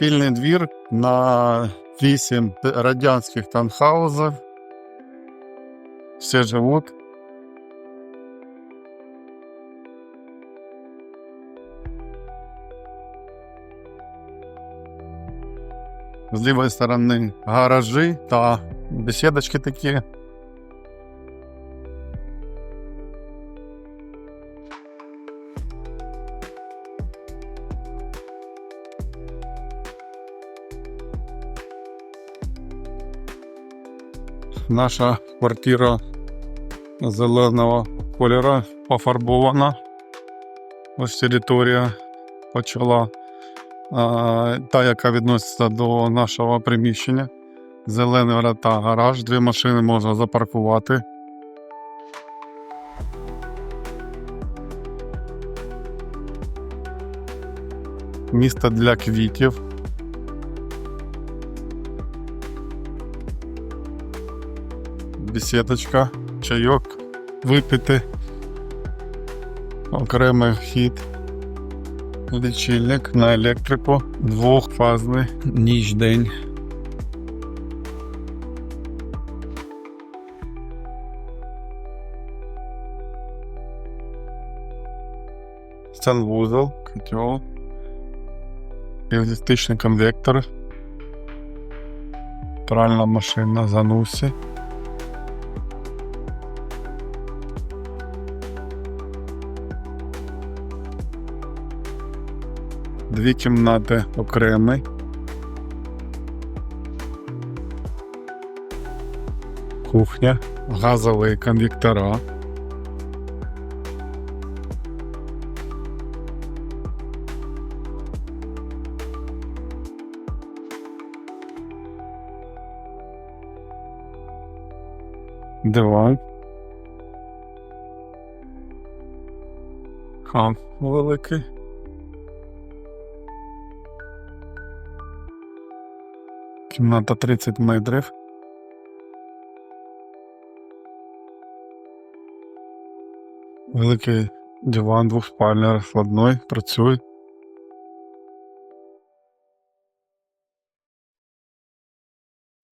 Спільний двір на 8 радянських танхаузів. Всі живуть. З лівої сторони гаражі та бесідочки такі. Наша квартира зеленого кольору пофарбована. Ось територія почала. Та, яка відноситься до нашого приміщення. Зелений врата, гараж, дві машини можна запаркувати. Місто для квітів. Бесідочка, чайок випити. Окремий вхід. Лічильник на електрику. Двохфазний ніч день. Санвузол, котел. Електричний конвектор. Пральна машина занусі. Дві кімнати окремі. Кухня, газові конвектора. Диван. Хан великий. Кімната 30 метрів. Великий диван двохспальний, розкладний, працює.